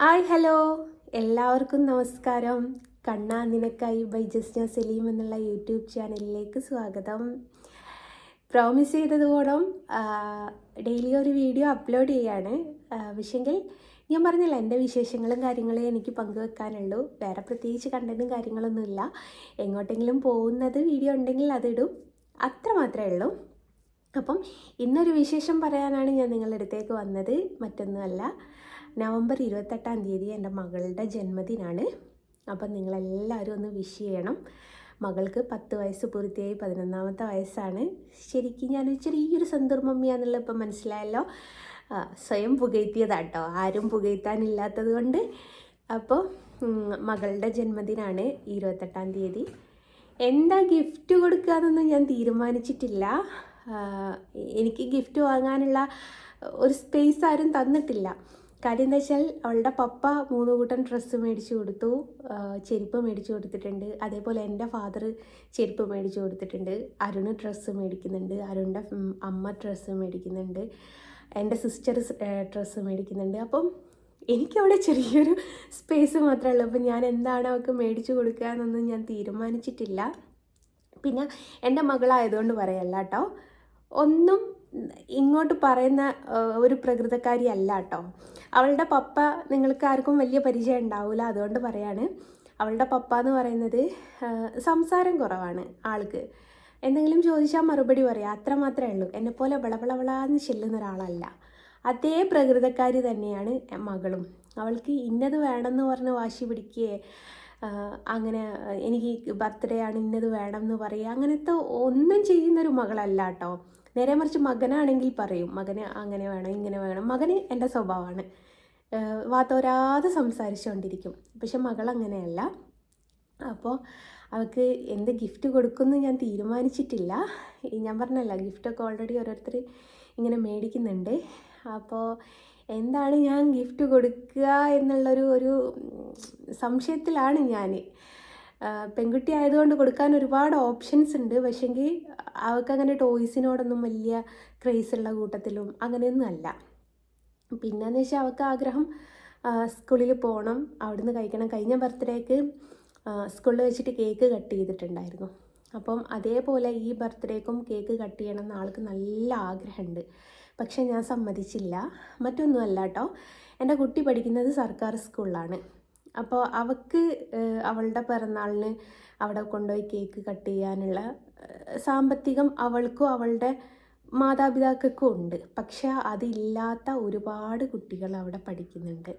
Hi hello. എല്ലാവർക്കും നമസ്കാരം. കണ്ണാ നിനക്കായി ബൈ ജസ്ന സലീം എന്നുള്ള യൂട്യൂബ് ചാനലിലേക്ക് സ്വാഗതം. പ്രോമിസ് ചെയ്തതുപോലും ഡെയിലി ഒരു വീഡിയോ അപ്ലോഡ് ചെയ്യാണ്. പക്ഷെങ്കിൽ ഞാൻ പറഞ്ഞില്ല എന്റെ വിശേഷങ്ങളും കാര്യങ്ങളും എനിക്ക് പങ്കുവെക്കാനുള്ളൂ. വേറെ പ്രത്യേകിച്ച് കണ്ടന്റും കാര്യങ്ങളൊന്നുമില്ല എങ്ങോട്ടെങ്കിലും പോകുന്നത് വീഡിയോ ഉണ്ടെങ്കിൽ അതിടും അത്ര മാത്രമേ ഉള്ളൂ. അപ്പം ഇന്നൊരു വിശേഷം പറയാനാണ് ഞാൻ നിങ്ങളുടെ അടുത്തേക്ക് വന്നത്. മറ്റൊന്നുമല്ല. നവംബർ ഇരുപത്തെട്ടാം തീയതി എന്റെ മകളുടെ ജന്മദിനാണ്. അപ്പം നിങ്ങളെല്ലാവരും ഒന്ന് വിഷ് ചെയ്യണം. മകൾക്ക് പത്ത് വയസ്സ് പൂർത്തിയായി പതിനൊന്നാമത്തെ വയസ്സാണ്. ശരിക്കും ഞാൻ ചെറിയൊരു സന്ദർഭമ്മിയാന്നുള്ള ഇപ്പം മനസ്സിലായല്ലോ. സ്വയം പുകഴ്ത്തിയതാട്ടോ. ആരും പുകഴ്ത്താനില്ലാത്തത് കൊണ്ട്. അപ്പോൾ മകളുടെ ജന്മദിനാണ് ഇരുപത്തെട്ടാം തീയതി. എന്താ ഗിഫ്റ്റ് കൊടുക്കുക എന്നൊന്നും ഞാൻ തീരുമാനിച്ചിട്ടില്ല. എനിക്ക് ഗിഫ്റ്റ് വാങ്ങാനുള്ള ഒരു സ്പേസ് ആരും തന്നിട്ടില്ല. കാര്യം എന്താ വെച്ചാൽ അവളുടെ പപ്പ മൂന്ന് കൂട്ടം ഡ്രസ്സ് മേടിച്ചു കൊടുത്തു. ചെരുപ്പ് മേടിച്ചു കൊടുത്തിട്ടുണ്ട്. അതേപോലെ എന്റെ ഫാദർ ചെരുപ്പ് മേടിച്ചു കൊടുത്തിട്ടുണ്ട്. അരുണ് ഡ്രസ്സ് മേടിക്കുന്നുണ്ട്. അരുണിന്റെ അമ്മ ഡ്രസ്സ് മേടിക്കുന്നുണ്ട്. എന്റെ സിസ്റ്റർ ഡ്രസ്സ് മേടിക്കുന്നുണ്ട്. അപ്പം എനിക്കവിടെ ചെറിയൊരു സ്പേസ് മാത്രമേ ഉള്ളൂ. അപ്പം ഞാൻ എന്താണ് അവൾക്ക് മേടിച്ചു കൊടുക്കുക എന്നൊന്നും ഞാൻ തീരുമാനിച്ചിട്ടില്ല. പിന്നെ എന്റെ മകളായതുകൊണ്ട് പറയല്ല കേട്ടോ. ഒന്നും ഇങ്ങോട്ട് പറയുന്ന ഒരു പ്രകൃതക്കാരി അല്ല കേട്ടോ അവളുടെ പപ്പ നിങ്ങൾക്ക് ആർക്കും വലിയ പരിചയം ഉണ്ടാവില്ല അതുകൊണ്ട് പറയാണ്. അവളുടെ പപ്പ എന്ന് പറയുന്നത് സംസാരം കുറവാണ് ആൾക്ക്. എന്തെങ്കിലും ചോദിച്ചാൽ മറുപടി പറയാം അത്ര മാത്രമേ ഉള്ളൂ. എന്നെപ്പോലെ വിളവിളവിളാന്ന് ചെല്ലുന്ന ഒരാളല്ല. അതേ പ്രകൃതക്കാരി തന്നെയാണ് മകളും. അവൾക്ക് ഇന്നത് വേണമെന്ന് പറഞ്ഞ് വാശി പിടിക്കുകയെ അങ്ങനെ എനിക്ക് ബർത്ത്ഡേ ആണ് ഇന്നത് വേണം എന്ന് പറയുക അങ്ങനത്തെ ഒന്നും ചെയ്യുന്നൊരു മകളല്ല കേട്ടോ നേരെ മറിച്ച് മകനാണെങ്കിൽ പറയും മകന് അങ്ങനെ വേണം ഇങ്ങനെ വേണം. മകന് എന്റെ സ്വഭാവമാണ്. വാത്തോരാതെ സംസാരിച്ചുകൊണ്ടിരിക്കും. പക്ഷെ മകൾ അങ്ങനെയല്ല. അപ്പോൾ അവൾക്ക് എന്ത് ഗിഫ്റ്റ് കൊടുക്കുമെന്ന് ഞാൻ തീരുമാനിച്ചിട്ടില്ല. ഞാൻ പറഞ്ഞല്ല ഗിഫ്റ്റൊക്കെ ഓൾറെഡി ഓരോരുത്തർ ഇങ്ങനെ മേടിക്കുന്നുണ്ട്. അപ്പോൾ എന്താണ് ഞാൻ ഗിഫ്റ്റ് കൊടുക്കുക എന്നുള്ളൊരു ഒരു സംശയത്തിലാണ് ഞാൻ പെൺകുട്ടി ആയതുകൊണ്ട് കൊടുക്കാൻ ഒരുപാട് ഓപ്ഷൻസ് ഉണ്ട്. പക്ഷെങ്കിൽ അവൾക്ക് അങ്ങനെ ടോയ്സിനോടൊന്നും വലിയ ക്രേസ് ഉള്ള കൂട്ടത്തിലും അങ്ങനെയൊന്നും അല്ല. പിന്നെന്ന് വെച്ചാൽ അവൾക്ക് ആഗ്രഹം സ്കൂളിൽ പോകണം അവിടുന്ന് കഴിക്കണം. കഴിഞ്ഞ ബർത്ത്ഡേക്ക് സ്കൂളിൽ വെച്ചിട്ട് കേക്ക് കട്ട് ചെയ്തിട്ടുണ്ടായിരുന്നു. അപ്പം അതേപോലെ ഈ ബർത്ത്ഡേക്കും കേക്ക് കട്ട് ചെയ്യണം എന്ന് ആൾക്ക് നല്ല ആഗ്രഹമുണ്ട് പക്ഷെ ഞാൻ സമ്മതിച്ചില്ല. മറ്റൊന്നുമല്ല കേട്ടോ എന്റെ കുട്ടി പഠിക്കുന്നത് സർക്കാർ സ്കൂളിലാണ് അപ്പോൾ അവൾക്ക് അവളുടെ പിറന്നാളിന് അവിടെ കൊണ്ടുപോയി കേക്ക് കട്ട് ചെയ്യാനുള്ള സാമ്പത്തികം അവൾക്കും അവളുടെ മാതാപിതാക്കൾക്കും ഉണ്ട്. പക്ഷെ അതില്ലാത്ത ഒരുപാട് കുട്ടികൾ അവിടെ പഠിക്കുന്നുണ്ട്.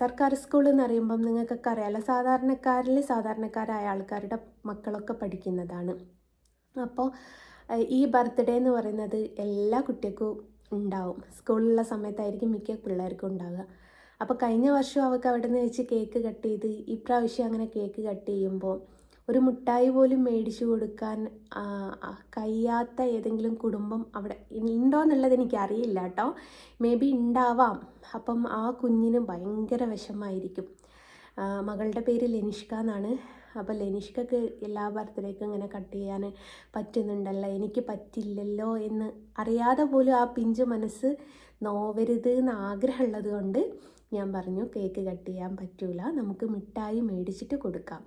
സർക്കാർ സ്കൂൾ എന്ന് പറയുമ്പം നിങ്ങൾക്കൊക്കെ അറിയാമല്ലോ സാധാരണക്കാരിൽ സാധാരണക്കാരായ ആൾക്കാരുടെ മക്കളൊക്കെ പഠിക്കുന്നതാണ്. അപ്പോൾ ഈ ബർത്ത്ഡേ എന്ന് പറയുന്നത് എല്ലാ കുട്ടികൾക്കും ഉണ്ടാവും. സ്കൂളിലുള്ള സമയത്തായിരിക്കും മിക്ക പിള്ളേർക്കും ഉണ്ടാവുക. അപ്പോൾ കഴിഞ്ഞ വർഷം അവൾക്ക് അവിടെ നിന്ന് വെച്ച് കേക്ക് കട്ട് ചെയ്ത് ഇപ്രാവശ്യം അങ്ങനെ കേക്ക് കട്ട് ചെയ്യുമ്പോൾ ഒരു മുട്ടായി പോലും മേടിച്ചു കൊടുക്കാൻ കഴിയാത്ത ഏതെങ്കിലും കുടുംബം അവിടെ ഉണ്ടോ എന്നുള്ളത് എനിക്കറിയില്ല കേട്ടോ മേ ബി ഉണ്ടാവാം അപ്പം ആ കുഞ്ഞിന് ഭയങ്കര വിഷമായിരിക്കും. മകളുടെ പേര് ലെനിഷ്ക എന്നാണ്. അപ്പോൾ ലെനിഷ്കക്ക് എല്ലാ ബർത്ത്ഡേക്കും ഇങ്ങനെ കട്ട് ചെയ്യാൻ പറ്റുന്നുണ്ടല്ലോ. എനിക്ക് പറ്റില്ലല്ലോ എന്ന് അറിയാതെ പോലും ആ പിഞ്ചു മനസ്സ് നോവരുത് എന്ന് ആഗ്രഹമുള്ളത് കൊണ്ട് ഞാൻ പറഞ്ഞു കേക്ക് കട്ട് ചെയ്യാൻ പറ്റൂല നമുക്ക് മിഠായി മേടിച്ചിട്ട് കൊടുക്കാം.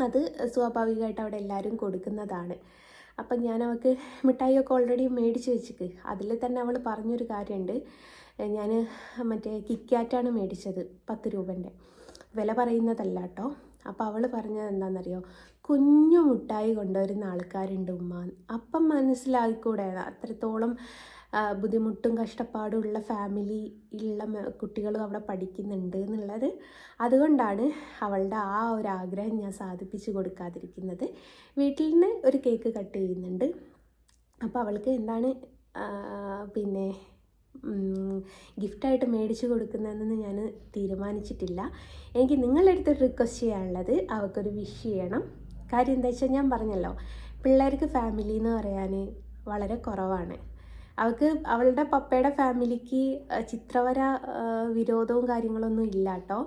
അത് സ്വാഭാവികമായിട്ട് അവിടെ എല്ലാവരും കൊടുക്കുന്നതാണ്. അപ്പം ഞാൻ അവൾക്ക് മിഠായിയൊക്കെ ഓൾറെഡി മേടിച്ച് വെച്ചിക്ക്. അതിൽ തന്നെ അവൾ പറഞ്ഞൊരു കാര്യമുണ്ട്. ഞാൻ മറ്റേ കിക്കാറ്റാണ് മേടിച്ചത് പത്ത് രൂപന്റെ. വില പറയുന്നതല്ല കേട്ടോ. അപ്പോൾ അവൾ പറഞ്ഞത് എന്താണെന്നറിയോ? കുഞ്ഞു മുട്ടായി കൊണ്ടുവരുന്ന ആൾക്കാരുണ്ട് ഉമ്മ അപ്പം മനസ്സിലായിക്കൂടെ അത്രത്തോളം ബുദ്ധിമുട്ടും കഷ്ടപ്പാടും ഉള്ള ഫാമിലി ഉള്ള കുട്ടികളും അവിടെ പഠിക്കുന്നുണ്ട് എന്നുള്ളത്. അതുകൊണ്ടാണ് അവളുടെ ആ ഒരു ആഗ്രഹം ഞാൻ സാധിപ്പിച്ചു കൊടുക്കാതിരിക്കുന്നത്. വീട്ടിൽ നിന്ന് ഒരു കേക്ക് കട്ട് ചെയ്യുന്നുണ്ട്. അപ്പോൾ അവൾക്ക് എന്താണ് പിന്നെ ഗിഫ്റ്റായിട്ട് മേടിച്ചു കൊടുക്കുന്നതെന്ന് ഞാൻ തീരുമാനിച്ചിട്ടില്ല. എനിക്ക് നിങ്ങളുടെ അടുത്ത് റിക്വസ്റ്റ് ചെയ്യാനുള്ളത് അവൾക്കൊരു വിഷ് ചെയ്യണം. കാര്യം എന്താ വെച്ചാൽ ഞാൻ പറഞ്ഞല്ലോ പിള്ളേർക്ക് ഫാമിലി എന്ന് പറയാൻ വളരെ കുറവാണ്. അവൾക്ക് അവളുടെ പപ്പയുടെ ഫാമിലിക്ക് ചിത്രവര വിരോധവും കാര്യങ്ങളൊന്നും ഇല്ല കേട്ടോ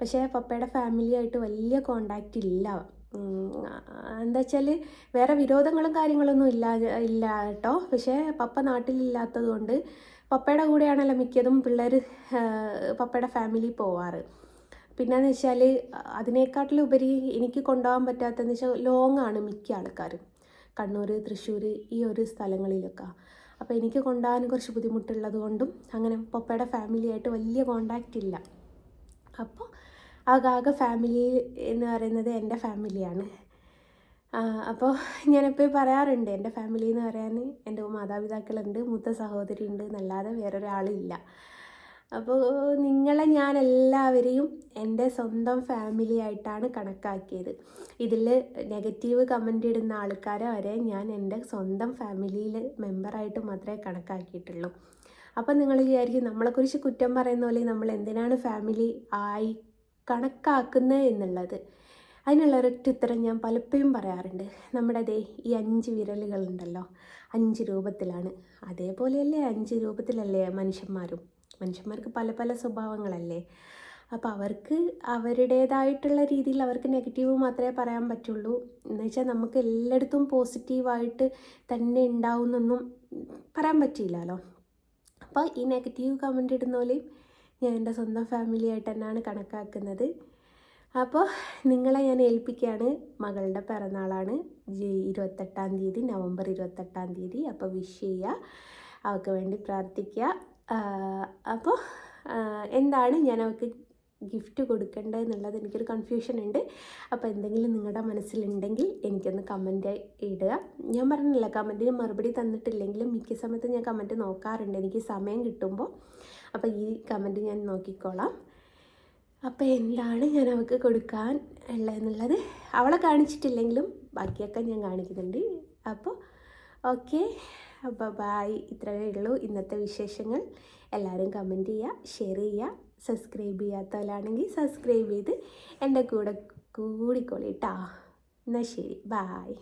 പക്ഷേ പപ്പയുടെ ഫാമിലിയായിട്ട് വലിയ കോണ്ടാക്റ്റ് ഇല്ല. എന്താ വെച്ചാൽ വേറെ വിരോധങ്ങളും കാര്യങ്ങളൊന്നും ഇല്ല ഇല്ല കേട്ടോ പക്ഷേ പപ്പ നാട്ടിലില്ലാത്തത് കൊണ്ട് പപ്പയുടെ കൂടെയാണല്ലോ മിക്കതും പിള്ളേർ പപ്പയുടെ ഫാമിലി പോവാറ്. പിന്നെന്ന് വെച്ചാൽ അതിനേക്കാട്ടിലുപരി എനിക്ക് കൊണ്ടുപോകാൻ പറ്റാത്തതെന്ന് വെച്ചാൽ ലോങ്ങാണ് മിക്ക ആൾക്കാരും. കണ്ണൂർ തൃശ്ശൂർ ഈ ഒരു സ്ഥലങ്ങളിലൊക്കെ. അപ്പോൾ എനിക്ക് കൊണ്ടുപോകാൻ കുറച്ച് ബുദ്ധിമുട്ടുള്ളത് കൊണ്ടും അങ്ങനെ പപ്പയുടെ ഫാമിലിയായിട്ട് വലിയ കോണ്ടാക്റ്റ് ഇല്ല. അപ്പോൾ ആകാകെ ഫാമിലി എന്ന് പറയുന്നത് എന്റെ ഫാമിലിയാണ് അപ്പോൾ ഞാനെപ്പോഴും പറയാറുണ്ട് എന്റെ ഫാമിലി എന്ന് പറയാൻ എന്റെ മാതാപിതാക്കളുണ്ട് മൂത്ത സഹോദരി ഉണ്ട് എന്നല്ലാതെ വേറൊരാളില്ല. അപ്പോൾ നിങ്ങളെ ഞാൻ എല്ലാവരെയും എന്റെ സ്വന്തം ഫാമിലി ആയിട്ടാണ് കണക്കാക്കിയത്. ഇതിൽ നെഗറ്റീവ് കമന്റ് ഇടുന്ന ആൾക്കാരെ വരെ ഞാൻ എന്റെ സ്വന്തം ഫാമിലിയിൽ മെമ്പറായിട്ട് മാത്രമേ കണക്കാക്കിയിട്ടുള്ളൂ. അപ്പം നിങ്ങൾ വിചാരിക്കും നമ്മളെക്കുറിച്ച് കുറ്റം പറയുന്ന പോലെ നമ്മൾ എന്തിനാണ് ഫാമിലി ആയി കണക്കാക്കുന്നത് എന്നുള്ളത്. അതിനുള്ള ഒരൊറ്റ ഉത്തരം ഞാൻ പലപ്പോഴും പറയാറുണ്ട്. നമ്മുടെ അതേ ഈ അഞ്ച് വിരലുകളുണ്ടല്ലോ അഞ്ച് രൂപത്തിലാണ്. അതേപോലെയല്ലേ അഞ്ച് രൂപത്തിലല്ലേ മനുഷ്യന്മാരും? മനുഷ്യന്മാർക്ക് പല പല സ്വഭാവങ്ങളല്ലേ? അപ്പോൾ അവർക്ക് അവരുടേതായിട്ടുള്ള രീതിയിൽ അവർക്ക് നെഗറ്റീവ് മാത്രമേ പറയാൻ പറ്റുള്ളൂ. എന്ന് വെച്ചാൽ നമുക്ക് എല്ലായിടത്തും പോസിറ്റീവായിട്ട് തന്നെ ഉണ്ടാവുമെന്നൊന്നും പറയാൻ പറ്റിയില്ലല്ലോ. അപ്പോൾ ഈ നെഗറ്റീവ് കമന്റ് ഇടുന്ന പോലെയും ഞാൻ എന്റെ സ്വന്തം ഫാമിലി ആയിട്ട് തന്നെയാണ് കണക്കാക്കുന്നത്. അപ്പോൾ നിങ്ങളെ ഞാൻ ഏൽപ്പിക്കുകയാണ് മകളുടെ പിറന്നാളാണ്. ഇരുപത്തെട്ടാം തീയതി നവംബർ ഇരുപത്തെട്ടാം തീയതി. അപ്പോൾ വിഷ് ചെയ്യുക അവൾക്ക് വേണ്ടി പ്രാർത്ഥിക്കുക. അപ്പോൾ എന്താണ് ഞാൻ അവൾക്ക് ഗിഫ്റ്റ് കൊടുക്കേണ്ടത് എന്നുള്ളത് എനിക്കൊരു കൺഫ്യൂഷൻ ഉണ്ട് അപ്പോൾ എന്തെങ്കിലും നിങ്ങളുടെ മനസ്സിലുണ്ടെങ്കിൽ എനിക്കൊന്ന് കമന്റ് ഇടുക. ഞാൻ പറഞ്ഞില്ല കമന്റിന് മറുപടി തന്നിട്ടില്ലെങ്കിലും മിക്ക സമയത്ത് ഞാൻ കമന്റ് നോക്കാറുണ്ട്. എനിക്ക് സമയം കിട്ടുമ്പോൾ അപ്പോൾ ഈ കമന്റ് ഞാൻ നോക്കിക്കോളാം. അപ്പോൾ എന്താണ് ഞാൻ അവൾക്ക് കൊടുക്കാൻ ഉള്ളതെന്നുള്ളത് അവളെ കാണിച്ചിട്ടില്ലെങ്കിലും ബാക്കിയൊക്കെ ഞാൻ കാണിക്കുന്നുണ്ട്. അപ്പോൾ ഓക്കെ. അപ്പോൾ ബായ് ഇത്രയേ ഉള്ളൂ. ഇന്നത്തെ വിശേഷങ്ങൾ എല്ലാവരും കമന്റ് ചെയ്യുക ഷെയർ ചെയ്യുക സബ്സ്ക്രൈബ് ചെയ്യാത്തവരാണെങ്കിൽ സബ്സ്ക്രൈബ് ചെയ്ത് എന്റെ കൂടെ കൂടിക്കോളി കേട്ടോ എന്നാൽ ശരി. ബായ്